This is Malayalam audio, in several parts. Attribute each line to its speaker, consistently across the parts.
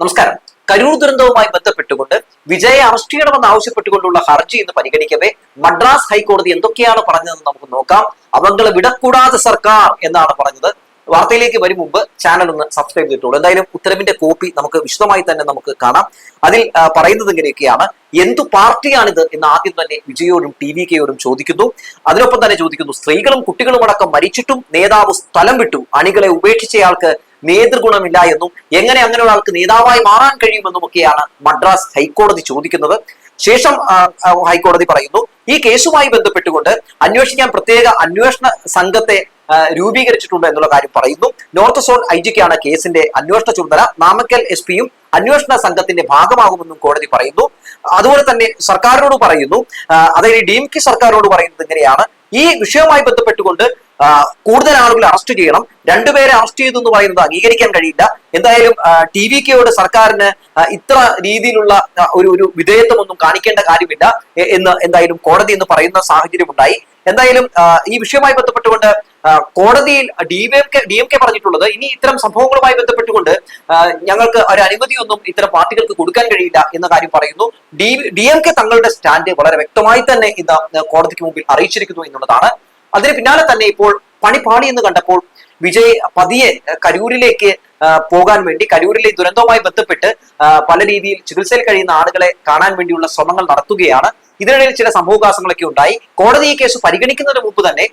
Speaker 1: നമസ്കാരം. കരൂർ ദുരന്തവുമായി ബന്ധപ്പെട്ടുകൊണ്ട് വിജയെ അറസ്റ്റ് ചെയ്യണമെന്ന് ആവശ്യപ്പെട്ടുകൊണ്ടുള്ള ഹർജി ഇന്ന് പരിഗണിക്കവേ മദ്രാസ് ഹൈക്കോടതി എന്തൊക്കെയാണ് പറഞ്ഞതെന്ന് നമുക്ക് നോക്കാം. അവങ്ങളെ വിടക്കൂടാതെ സർക്കാർ എന്നാണ് പറഞ്ഞത്. വാർത്തയിലേക്ക് വരും മുമ്പ് ചാനൽ ഒന്ന് സബ്സ്ക്രൈബ് ചെയ്തിട്ടുള്ളൂ എന്തായാലും ഉത്തരവിന്റെ കോപ്പി നമുക്ക് വിശദമായി തന്നെ നമുക്ക് കാണാം. അതിൽ പറയുന്നത് ഇങ്ങനെയൊക്കെയാണ്. എന്തു പാർട്ടിയാണിത്? എന്ന് ആദ്യം തന്നെ വിജയോടും ടി വി കെയോടും ചോദിക്കുന്നു. അതിനൊപ്പം തന്നെ ചോദിക്കുന്നു സ്ത്രീകളും കുട്ടികളും അടക്കം മരിച്ചിട്ടും നേതാവ് സ്ഥലം വിട്ടു. അണികളെ ഉപേക്ഷിച്ചയാൾക്ക് നേതൃഗുണമില്ല എന്നും എങ്ങനെ അങ്ങനെ ഒരാൾക്ക് നേതാവായി മാറാൻ കഴിയുമെന്നും ഒക്കെയാണ് മദ്രാസ് ഹൈക്കോടതി ചോദിക്കുന്നത്. ശേഷം ഹൈക്കോടതി പറയുന്നു ഈ കേസുമായി ബന്ധപ്പെട്ടുകൊണ്ട് അന്വേഷിക്കാൻ പ്രത്യേക അന്വേഷണ സംഘത്തെ രൂപീകരിച്ചിട്ടുണ്ട് എന്നുള്ള കാര്യം പറയുന്നു. നോർത്ത് സോൺ ഐ ജിക്കാണ് കേസിന്റെ അന്വേഷണ ചുമതല. നാമക്കൽ എസ് പിയും അന്വേഷണ സംഘത്തിന്റെ ഭാഗമാകുമെന്നും കോടതി പറയുന്നു. അതുപോലെ തന്നെ സർക്കാരിനോട് പറയുന്നു അതായത് ഡി എം കെ സർക്കാരിനോട് പറയുന്നത് ഇങ്ങനെയാണ് ഈ വിഷയവുമായി ബന്ധപ്പെട്ടുകൊണ്ട് കൂടുതൽ ആളുകളെ അറസ്റ്റ് ചെയ്യണം. രണ്ടുപേരെ അറസ്റ്റ് ചെയ്തു എന്ന് പറയുന്നത് അംഗീകരിക്കാൻ കഴിയില്ല. എന്തായാലും ടി വി കെയോട് സർക്കാരിന് ഇത്ര രീതിയിലുള്ള ഒരു ഒരു വിധേയത്വമൊന്നും കാണിക്കേണ്ട കാര്യമില്ല. എന്ന് എന്തായാലും കോടതി എന്ന് പറയുന്ന സാഹചര്യം ഉണ്ടായി എന്തായാലും ഈ വിഷയവുമായി ബന്ധപ്പെട്ടുകൊണ്ട് കോടതിയിൽ D M K D M K പറഞ്ഞിട്ടുള്ളത് ഇനി ഇത്തരം സംഭവങ്ങളുമായി ബന്ധപ്പെട്ടുകൊണ്ട് ഞങ്ങൾക്ക് ഒരു അനുമതിയൊന്നും ഇത്തരം പാർട്ടികൾക്ക് കൊടുക്കാൻ കഴിയില്ല എന്ന കാര്യം പറയുന്നു. ഡി ഡി എം കെ തങ്ങളുടെ സ്റ്റാൻഡ് വളരെ വ്യക്തമായി തന്നെ ഇന്ന് കോടതിക്ക് മുമ്പിൽ അറിയിച്ചിരിക്കുന്നു എന്നുള്ളതാണ് അതിന് പിന്നാലെ തന്നെ ഇപ്പോൾ പണി പാളി എന്ന് കണ്ടപ്പോൾ വിജയ് പതിയെ കരൂരിലേക്ക് പോകാൻ വേണ്ടി കരൂരിലെ ദുരന്തവുമായി ബന്ധപ്പെട്ട് പല രീതിയിൽ ചികിത്സയിൽ കഴിയുന്ന ആളുകളെ കാണാൻ വേണ്ടിയുള്ള ശ്രമങ്ങൾ നടത്തുകയാണ്. ഇതിനിടയിൽ ചില സംഭവകാസങ്ങളൊക്കെ ഉണ്ടായി. കോടതി ഈ കേസ് പരിഗണിക്കുന്നതിന് മുമ്പ് തന്നെ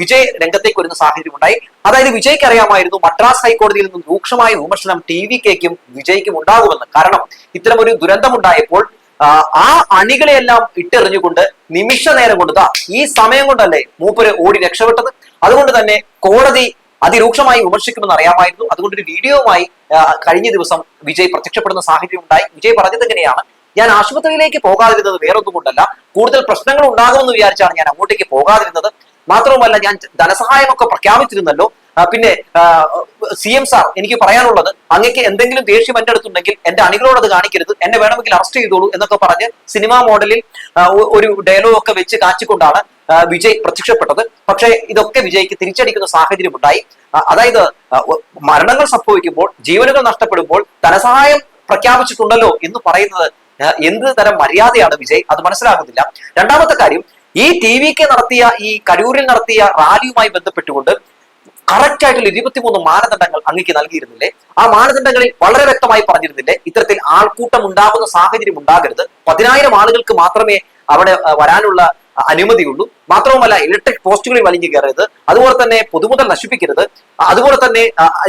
Speaker 1: വിജയ് രംഗത്തേക്ക് വരുന്ന സാഹചര്യം ഉണ്ടായി. അതായത് വിജയ്ക്ക് അറിയാമായിരുന്നു മദ്രാസ് ഹൈക്കോടതിയിൽ നിന്നും രൂക്ഷമായ വിമർശനം ടി വി കെക്കും വിജയ്ക്കും ഉണ്ടാകുമെന്ന്. കാരണം ഇത്തരമൊരു ദുരന്തമുണ്ടായപ്പോൾ ആ, അണികളെയെല്ലാം ഇട്ടെറിഞ്ഞുകൊണ്ട് നിമിഷ നേരം കൊണ്ട് ഈ സമയം കൊണ്ടല്ലേ മൂപ്പര് ഓടി രക്ഷപ്പെട്ടത്? അതുകൊണ്ട് തന്നെ കോടതി അതിരൂക്ഷമായി വിമർശിക്കുമെന്ന് അറിയാമായിരുന്നു. അതുകൊണ്ട് ഒരു വീഡിയോവുമായി കഴിഞ്ഞ ദിവസം വിജയ് പ്രത്യക്ഷപ്പെടുന്ന സാഹചര്യം ഉണ്ടായി. വിജയ് പറഞ്ഞത് എങ്ങനെയാണ് ഞാൻ ആശുപത്രിയിലേക്ക് പോകാതിരുന്നത് വേറൊന്നും കൊണ്ടല്ല. കൂടുതൽ പ്രശ്നങ്ങൾ ഉണ്ടാകുമെന്ന് വിചാരിച്ചാണ് ഞാൻ അങ്ങോട്ടേക്ക് പോകാതിരുന്നത്. മാത്രവുമല്ല ഞാൻ ധനസഹായമൊക്കെ പ്രഖ്യാപിച്ചിരുന്നല്ലോ. പിന്നെ സി എം സാർ എനിക്ക് പറയാനുള്ളത് അങ്ങക്ക് എന്തെങ്കിലും ദേഷ്യം എന്റെ അടുത്തുണ്ടെങ്കിൽ എന്റെ അണികളോട് അത് കാണിക്കരുത്. എന്നെ വേണമെങ്കിൽ അറസ്റ്റ് ചെയ്തോളൂ എന്നൊക്കെ പറഞ്ഞ് സിനിമാ മോഡലിൽ ഒരു ഡയലോഗ് ഒക്കെ വെച്ച് കാച്ചിക്കൊണ്ടാണ് വിജയ് പ്രത്യക്ഷപ്പെട്ടത്. പക്ഷേ ഇതൊക്കെ വിജയ്ക്ക് തിരിച്ചടിക്കുന്ന സാഹചര്യം ഉണ്ടായി അതായത് മരണങ്ങൾ സംഭവിക്കുമ്പോൾ ജീവനുകൾ നഷ്ടപ്പെടുമ്പോൾ ധനസഹായം പ്രഖ്യാപിച്ചിട്ടുണ്ടല്ലോ എന്ന് പറയുന്നത് എന്ത് തരം മര്യാദയാണ് വിജയ്? അത് മനസ്സിലാകുന്നില്ല. രണ്ടാമത്തെ കാര്യം ഈ ടി വി കെ നടത്തിയ ഈ കരൂരിൽ നടത്തിയ റാലിയുമായി ബന്ധപ്പെട്ടുകൊണ്ട് കറക്റ്റ് ആയിട്ടുള്ള ഇരുപത്തിമൂന്ന് മാനദണ്ഡങ്ങൾ അങ്ങേക്ക് നൽകിയിരുന്നില്ലേ? ആ മാനദണ്ഡങ്ങളിൽ വളരെ വ്യക്തമായി പറഞ്ഞിരുന്നില്ലേ? ഇത്തരത്തിൽ ആൾക്കൂട്ടം ഉണ്ടാകുന്ന സാഹചര്യം ഉണ്ടാകരുത്. പതിനായിരം ആളുകൾക്ക് മാത്രമേ അവിടെ വരാനുള്ള അനുമതിയുള്ളൂ. മാത്രവുമല്ല ഇലക്ട്രിക് പോസ്റ്റുകളിൽ വലിഞ്ഞു കയറരുത്. അതുപോലെ തന്നെ പൊതുമുതൽ നശിപ്പിക്കരുത്. അതുപോലെ തന്നെ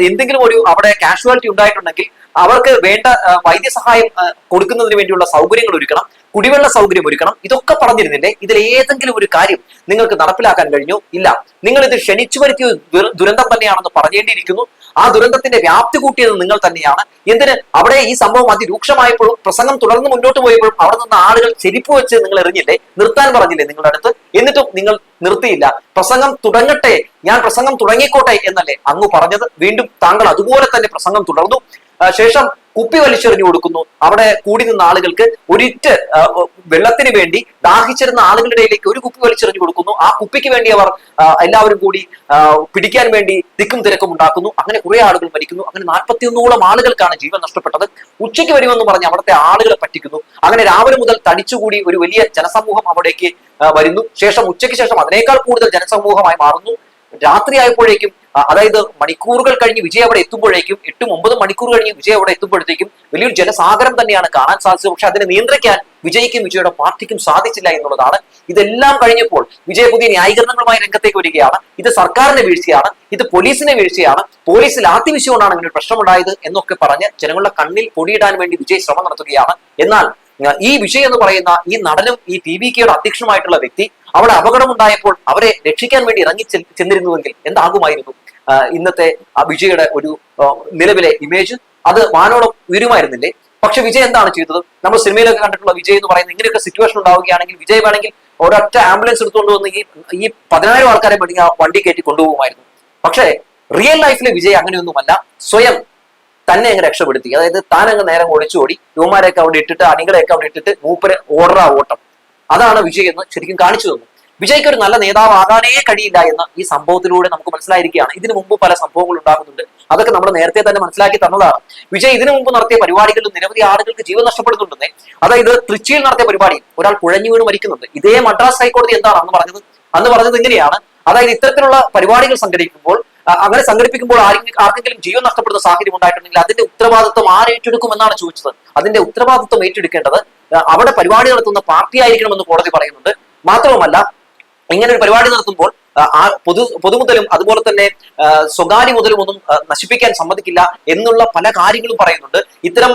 Speaker 1: എന്തെങ്കിലും ഒരു അവിടെ കാഷ്വാലിറ്റി ഉണ്ടായിട്ടുണ്ടെങ്കിൽ അവർക്ക് വേണ്ട വൈദ്യസഹായം കൊടുക്കുന്നതിന് വേണ്ടിയുള്ള സൗകര്യങ്ങൾ ഒരുക്കണം. കുടിവെള്ള സൗകര്യം ഒരുക്കണം. ഇതൊക്കെ പറഞ്ഞിരുന്നില്ലേ? ഇതിൽ ഏതെങ്കിലും ഒരു കാര്യം നിങ്ങൾക്ക് നടപ്പിലാക്കാൻ കഴിഞ്ഞു? ഇല്ല. നിങ്ങൾ ഇത് ക്ഷണിച്ചു വരുത്തിയ ദുരന്തം തന്നെയാണെന്ന് പറഞ്ഞേണ്ടിയിരിക്കുന്നു. ആ ദുരന്തത്തിന്റെ വ്യാപ്തി കൂട്ടിയത് നിങ്ങൾ തന്നെയാണ്. എന്തിന്? അവിടെ ഈ സംഭവം അതിരൂക്ഷമായപ്പോഴും പ്രസംഗം തുടർന്ന് മുന്നോട്ട് പോയപ്പോഴും അവിടെ നിന്ന് ആളുകൾ ചെരിപ്പ് വെച്ച് നിങ്ങൾ എറിഞ്ഞില്ലേ? നിർത്താൻ പറഞ്ഞില്ലേ നിങ്ങളുടെ അടുത്ത്? എന്നിട്ടും നിങ്ങൾ നിർത്തിയില്ല. പ്രസംഗം തുടങ്ങട്ടെ. ഞാൻ പ്രസംഗം തുടങ്ങിക്കോട്ടെ എന്നല്ലേ അങ്ങ് പറഞ്ഞത്. വീണ്ടും താങ്കൾ അതുപോലെ തന്നെ പ്രസംഗം തുടർന്നു. ശേഷം കുപ്പി വലിച്ചെറിഞ്ഞു കൊടുക്കുന്നു. അവിടെ കൂടി നിന്ന ആളുകൾക്ക് ഒരിറ്റ് വെള്ളത്തിന് വേണ്ടി ദാഹിച്ചിരുന്ന ആളുകളുടെ ഇടയിലേക്ക് ഒരു കുപ്പി വലിച്ചെറിഞ്ഞു കൊടുക്കുന്നു. ആ കുപ്പിക്ക് വേണ്ടി അവർ എല്ലാവരും കൂടി പിടിക്കാൻ വേണ്ടി തിക്കും തിരക്കും ഉണ്ടാക്കുന്നു. അങ്ങനെ കുറെ ആളുകൾ മരിക്കുന്നു. അങ്ങനെ നാൽപ്പത്തിയൊന്നോളം ആളുകൾക്കാണ് ജീവൻ നഷ്ടപ്പെട്ടത്. ഉച്ചയ്ക്ക് വരുമെന്ന് പറഞ്ഞ് അവിടുത്തെ ആളുകളെ പറ്റിക്കുന്നു. അങ്ങനെ രാവിലെ മുതൽ തടിച്ചുകൂടി ഒരു വലിയ ജനസമൂഹം അവിടേക്ക് വരുന്നു. ശേഷം ഉച്ചയ്ക്ക് ശേഷം അതിനേക്കാൾ കൂടുതൽ ജനസമൂഹമായി മാറുന്നു. രാത്രിയായപ്പോഴേക്കും അതായത് മണിക്കൂറുകൾ കഴിഞ്ഞ് വിജയ് അവിടെ എത്തുമ്പോഴേക്കും എട്ടും ഒമ്പതും മണിക്കൂർ കഴിഞ്ഞ് വിജയ് അവിടെ എത്തുമ്പോഴത്തേക്കും വലിയൊരു ജനസാഗരം തന്നെയാണ് കാണാൻ സാധിച്ചത്. പക്ഷെ അതിനെ നിയന്ത്രിക്കാൻ വിജയ്ക്കും വിജയുടെ പാർട്ടിക്കും സാധിച്ചില്ല എന്നുള്ളതാണ്. ഇതെല്ലാം കഴിഞ്ഞപ്പോൾ വിജയ് പുതിയ ന്യായീകരണങ്ങളുമായി രംഗത്തേക്ക് വരികയാണ്. ഇത് സർക്കാരിന്റെ വീഴ്ചയാണ് ഇത് പോലീസിന്റെ വീഴ്ചയാണ്. പോലീസിൽ ആത്തിവിശ്യകൊണ്ടാണ് ഇങ്ങനെ പ്രശ്നമുണ്ടായത് എന്നൊക്കെ പറഞ്ഞ് ജനങ്ങളുടെ കണ്ണിൽ പൊടിയിടാൻ വേണ്ടി വിജയ് ശ്രമം നടത്തുകയാണ്. എന്നാൽ ഈ വിജയ് എന്ന് പറയുന്ന ഈ നടനും ഈ ടി വി കെയുടെ അധ്യക്ഷനുമായിട്ടുള്ള വ്യക്തി അവിടെ അപകടമുണ്ടായപ്പോൾ അവരെ രക്ഷിക്കാൻ വേണ്ടി ഇറങ്ങി ചെന്നിരുന്നുവെങ്കിൽ എന്താകുമായിരുന്നു? ഇന്നത്തെ ആ വിജയുടെ ഒരു നിലവിലെ ഇമേജ് അത് വാനോളം ഉയരുമായിരുന്നില്ലേ? പക്ഷെ വിജയ് എന്താണ് ചെയ്തത്? നമ്മൾ സിനിമയിലൊക്കെ കണ്ടിട്ടുള്ള വിജയ് എന്ന് പറയുന്ന ഇങ്ങനെയൊക്കെ സിറ്റുവേഷൻ ഉണ്ടാവുകയാണെങ്കിൽ വിജയ് വേണമെങ്കിൽ ഒരൊറ്റ ആംബുലൻസ് എടുത്തുകൊണ്ട് വന്ന് ഈ ഈ പതിനായിരം ആൾക്കാരെ വേണ്ടി ആ വണ്ടി കയറ്റി കൊണ്ടുപോകുമായിരുന്നു. പക്ഷേ റിയൽ ലൈഫിലെ വിജയ് അങ്ങനെയൊന്നുമല്ല. സ്വയം തന്നെ അങ്ങ് രക്ഷപ്പെടുത്തി. അതായത് താൻ അങ്ങ് നേരം ഒളിച്ചോടി. യുവമാരെയൊക്കെ അവിടെ ഇട്ടിട്ട് അണികളെയൊക്കെ അവിടെ ഇട്ടിട്ട് മൂപ്പര് ആ ഓട്ടം. അതാണ് വിജയ് എന്ന് ശരിക്കും കാണിച്ചു തന്നു. വിജയ്ക്ക് ഒരു നല്ല നേതാവ് ആകാനേ കഴിയില്ല എന്ന ഈ സംഭവത്തിലൂടെ നമുക്ക് മനസ്സിലായിരിക്കുകയാണ്. ഇതിനു മുമ്പ് പല സംഭവങ്ങൾ ഉണ്ടാകുന്നുണ്ട്. അതൊക്കെ നമ്മൾ നേരത്തെ തന്നെ മനസ്സിലാക്കി തന്നതാണ്. വിജയ് ഇതിനു മുമ്പ് നടത്തിയ പരിപാടികളിൽ നിരവധി ആളുകൾക്ക് ജീവൻ നഷ്ടപ്പെടുന്നുണ്ടെന്നേ. അതായത് തൃച്ചിയിൽ നടത്തിയ പരിപാടി ഒരാൾ കുഴഞ്ഞു വീണ് മരിക്കുന്നുണ്ട്. ഇതേ മദ്രാസ് ഹൈക്കോടതി എന്താണ് അന്ന് പറഞ്ഞത് അന്ന് പറഞ്ഞത് ഇങ്ങനെയാണ്. അതായത് ഇത്തരത്തിലുള്ള പരിപാടികൾ സംഘടിപ്പിക്കുമ്പോൾ അങ്ങനെ സംഘടിപ്പിക്കുമ്പോൾ ആർക്കെങ്കിലും ജീവൻ നഷ്ടപ്പെടുന്ന സാഹചര്യം ഉണ്ടായിട്ടുണ്ടെങ്കിൽ അതിന്റെ ഉത്തരവാദിത്വം ആരേറ്റെടുക്കും എന്നാണ് ചോദിച്ചത്. അതിന്റെ ഉത്തരവാദിത്വം ഏറ്റെടുക്കേണ്ടത് അവിടെ പരിപാടി നടത്തുന്ന പാർട്ടി ആയിരിക്കണമെന്ന് കോടതി പറയുന്നുണ്ട്. മാത്രവുമല്ല ഇങ്ങനെ ഒരു പരിപാടി നടത്തുമ്പോൾ ആ, പൊതു പൊതുമുതലും അതുപോലെ തന്നെ സ്വകാര്യ മുതലും ഒന്നും നശിപ്പിക്കാൻ സമ്മതിക്കില്ല എന്നുള്ള പല കാര്യങ്ങളും പറയുന്നുണ്ട്. ഇത്തരം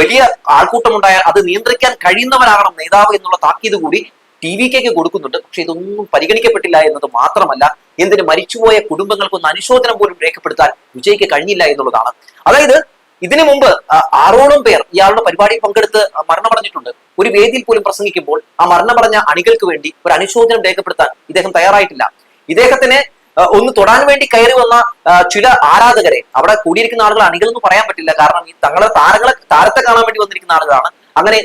Speaker 1: വലിയ ആൾക്കൂട്ടം ഉണ്ടായാൽ അത് നിയന്ത്രിക്കാൻ കഴിയുന്നവരാകണം നേതാവ് എന്നുള്ള താക്കീത് കൂടി ടി വി കെക്ക് കൊടുക്കുന്നുണ്ട്. പക്ഷെ ഇതൊന്നും പരിഗണിക്കപ്പെട്ടില്ല എന്നത് മാത്രമല്ല എന്തിന് മരിച്ചുപോയ കുടുംബങ്ങൾക്കൊന്ന് അനുശോചനം പോലും രേഖപ്പെടുത്താൻ വിജയ്ക്ക് കഴിഞ്ഞില്ല എന്നുള്ളതാണ്. അതായത് ഇതിനു മുമ്പ് ആറോളം പേർ ഇയാളുടെ പരിപാടിയിൽ പങ്കെടുത്ത് മരണമടഞ്ഞിട്ടുണ്ട് ഒരു വേദിയിൽ പോലും പ്രസംഗിക്കുമ്പോൾ ആ മരണമടഞ്ഞ അണികൾക്ക് വേണ്ടി ഒരു അനുശോചനം രേഖപ്പെടുത്താൻ ഇദ്ദേഹം തയ്യാറായിട്ടില്ല. ഇദ്ദേഹത്തിന് ഒന്ന് തൊടാൻ വേണ്ടി കയറി വന്ന ചില ആരാധകരെ അവിടെ കൂടിയിരിക്കുന്ന ആളുകൾ അണികളെന്ന് പറയാൻ പറ്റില്ല. കാരണം ഈ തങ്ങളെ താരങ്ങളെ താരത്തെ കാണാൻ വേണ്ടി വന്നിരിക്കുന്ന ആളുകളാണ്. അങ്ങനെ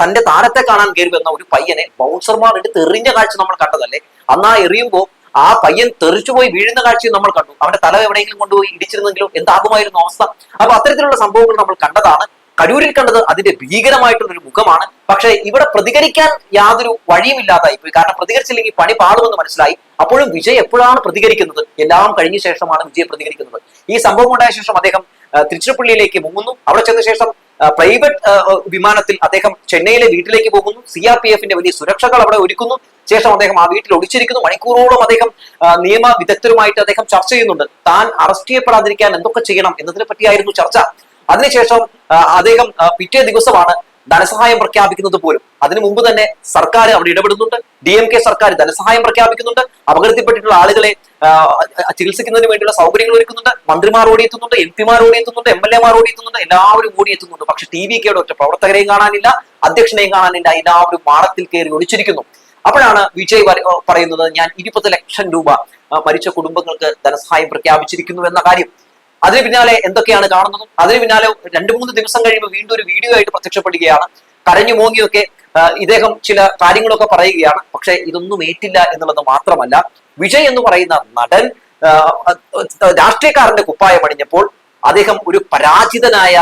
Speaker 1: തന്റെ താരത്തെ കാണാൻ കയറി വന്ന ഒരു പയ്യനെ ബൗൺസർമാർ എടുത്ത് എറിഞ്ഞ കാഴ്ച നമ്മൾ കണ്ടതല്ലേ? അന്ന് എറിയുമ്പോൾ ആ പയ്യൻ തെറിച്ചുപോയി വീഴുന്ന കാഴ്ചയും നമ്മൾ കണ്ടു. അവന്റെ തല എവിടെയെങ്കിലും കൊണ്ടുപോയി ഇടിച്ചിരുന്നെങ്കിലും എന്താകുമായിരുന്നു അവസ്ഥ? അപ്പൊ അത്തരത്തിലുള്ള സംഭവങ്ങൾ നമ്മൾ കണ്ടതാണ്. കരൂരിൽ കണ്ടത് അതിന്റെ ഭീകരമായിട്ടുള്ള ഒരു മുഖമാണ്. പക്ഷേ ഇവിടെ പ്രതികരിക്കാൻ യാതൊരു വഴിയുമില്ലാതായി പോയി. കാരണം പ്രതികരിച്ചില്ലെങ്കിൽ പണി പാടുമെന്ന് മനസ്സിലായി. അപ്പോഴും വിജയ് എപ്പോഴാണ് പ്രതികരിക്കുന്നത്? എല്ലാം കഴിഞ്ഞ ശേഷമാണ് വിജയ് പ്രതികരിക്കുന്നത്. ഈ സംഭവം ഉണ്ടായ ശേഷം അദ്ദേഹം തിരുച്ചിറപ്പള്ളിയിലേക്ക് മുങ്ങുന്നു. അവിടെ ചെന്ന ശേഷം പ്രൈവറ്റ് വിമാനത്തിൽ അദ്ദേഹം ചെന്നൈയിലെ വീട്ടിലേക്ക് പോകുന്നു. സി ആർ പി എഫിന്റെ വലിയ സുരക്ഷകൾ അവിടെ ഒരുക്കുന്നു. ശേഷം അദ്ദേഹം ആ വീട്ടിൽ ഒളിച്ചിരിക്കുന്നു. മണിക്കൂറോളം അദ്ദേഹം നിയമ വിദഗ്ധരുമായിട്ട് അദ്ദേഹം ചർച്ച ചെയ്യുന്നുണ്ട്. താൻ അറസ്റ്റ് ചെയ്യപ്പെടാതിരിക്കാൻ എന്തൊക്കെ ചെയ്യണം എന്നതിനെ പറ്റിയായിരുന്നു ചർച്ച. അതിനുശേഷം അദ്ദേഹം പിറ്റേ ദിവസമാണ് ധനസഹായം പ്രഖ്യാപിക്കുന്നത് പോലും. അതിനു മുമ്പ് തന്നെ സർക്കാർ അവിടെ ഇടപെടുന്നുണ്ട്. ഡി എം കെ സർക്കാർ ധനസഹായം പ്രഖ്യാപിക്കുന്നുണ്ട്. അപകടത്തിൽപ്പെട്ടിട്ടുള്ള ആളുകളെ ചികിത്സിക്കുന്നതിന് വേണ്ടിയുള്ള സൗകര്യങ്ങൾ ഒരുക്കുന്നുണ്ട്. മന്ത്രിമാർ ഓടിയെത്തുന്നുണ്ട് എം പിമാർ ഓടിയെത്തുന്നുണ്ട് എം എൽ എമാർ ഓടിയെത്തുന്നുണ്ട് എല്ലാവരും ഓടിയെത്തുന്നുണ്ട് പക്ഷെ ടി വി കെയുടെ ഒറ്റ പ്രവർത്തകരെയും കാണാനില്ല അധ്യക്ഷനെയും കാണാനില്ല എല്ലാവരും മാളത്തിൽ കയറി ഒളിച്ചിരിക്കുന്നു. അപ്പോഴാണ് വിജയ് പറയുന്നത് ഞാൻ ഇരുപത് ലക്ഷം രൂപ മരിച്ച കുടുംബങ്ങൾക്ക് ധനസഹായം പ്രഖ്യാപിച്ചിരിക്കുന്നു എന്ന കാര്യം. അതിന് പിന്നാലെ എന്തൊക്കെയാണ് കാണുന്നത്? അതിന് പിന്നാലെ രണ്ടു മൂന്ന് ദിവസം കഴിയുമ്പോൾ വീണ്ടും ഒരു വീഡിയോ ആയിട്ട് പ്രത്യക്ഷപ്പെടുകയാണ്. കരഞ്ഞു മോങ്ങിയൊക്കെ ഇദ്ദേഹം ചില കാര്യങ്ങളൊക്കെ പറയുകയാണ്. പക്ഷെ ഇതൊന്നും ഏറ്റില്ല എന്നുള്ളത് മാത്രമല്ല വിജയ് എന്ന് പറയുന്ന നടൻ രാഷ്ട്രീയക്കാരന്റെ കുപ്പായം അണിഞ്ഞപ്പോൾ അദ്ദേഹം ഒരു പരാജിതനായ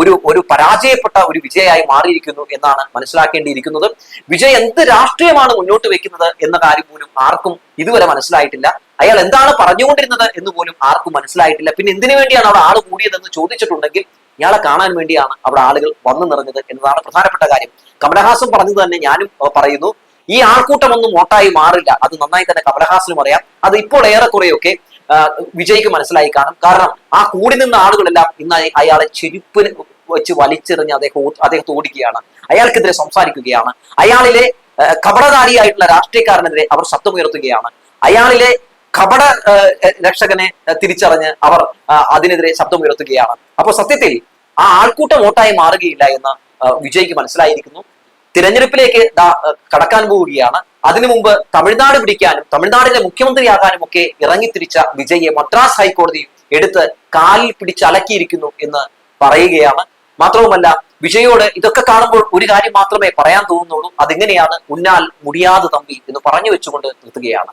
Speaker 1: ഒരു ഒരു പരാജയപ്പെട്ട ഒരു വിജയായി മാറിയിരിക്കുന്നു എന്നാണ് മനസ്സിലാക്കേണ്ടിയിരിക്കുന്നത്. വിജയ് എന്ത് രാഷ്ട്രീയമാണ് മുന്നോട്ട് വെക്കുന്നത് എന്ന കാര്യം പോലും ആർക്കും ഇതുവരെ മനസ്സിലായിട്ടില്ല. അയാൾ എന്താണ് പറഞ്ഞുകൊണ്ടിരുന്നത് എന്ന് പോലും ആർക്കും മനസ്സിലായിട്ടില്ല. പിന്നെ എന്തിനു വേണ്ടിയാണ് അവിടെ ആൾ കൂടിയതെന്ന് ചോദിച്ചിട്ടുണ്ടെങ്കിൽ ഇയാളെ കാണാൻ വേണ്ടിയാണ് അവിടെ ആളുകൾ വന്നു നിറഞ്ഞത് എന്നതാണ് പ്രധാനപ്പെട്ട കാര്യം. കമലഹാസൻ പറഞ്ഞത് തന്നെ ഞാനും പറയുന്നു ഈ ആൾക്കൂട്ടമൊന്നും മോട്ടായി മാറില്ല. അത് നന്നായി തന്നെ കമലഹാസനും അറിയാം. അത് ഇപ്പോൾ ഏറെക്കുറെയൊക്കെ വിജയ്ക്ക് മനസ്സിലായി കാണും. കാരണം ആ കൂടി നിന്ന ആളുകളെല്ലാം ഇന്ന് അയാളെ ചെരുപ്പിന് വെച്ച് വലിച്ചെറിഞ്ഞ് അദ്ദേഹം അദ്ദേഹത്തെ ഓടിക്കുകയാണ്. അയാൾക്കെതിരെ സംസാരിക്കുകയാണ്. അയാളിലെ കപടധാരിയായിട്ടുള്ള രാഷ്ട്രീയക്കാരനെതിരെ അവർ ശബ്ദമുയർത്തുകയാണ്. അയാളിലെ കപട രക്ഷകനെ തിരിച്ചറിഞ്ഞ് അവർ അതിനെതിരെ ശബ്ദമുയർത്തുകയാണ്. അപ്പോൾ സത്യത്തിൽ ആ ആൾക്കൂട്ടം വോട്ടായി മാറുകയില്ല എന്ന് വിജയ്ക്ക് മനസ്സിലായിരിക്കുന്നു. തിരഞ്ഞെടുപ്പിലേക്ക് കടക്കാൻ പോവുകയാണ്. അതിനു മുമ്പ് തമിഴ്നാട് പിടിക്കാനും തമിഴ്നാടിന്റെ മുഖ്യമന്ത്രിയാകാനും ഒക്കെ ഇറങ്ങിത്തിരിച്ച വിജയെ മദ്രാസ് ഹൈക്കോടതി എടുത്ത് കാലിൽ പിടിച്ചലക്കിയിരിക്കുന്നു എന്ന് പറയുകയാണ്. മാത്രവുമല്ല വിജയോട് ഇതൊക്കെ കാണുമ്പോൾ ഒരു കാര്യം മാത്രമേ പറയാൻ തോന്നുന്നുള്ളൂ. അതെങ്ങനെയാണ് ഉന്നാൽ മുടിയാതെ തമ്പി എന്ന് പറഞ്ഞു വെച്ചുകൊണ്ട് നിർത്തുകയാണ്.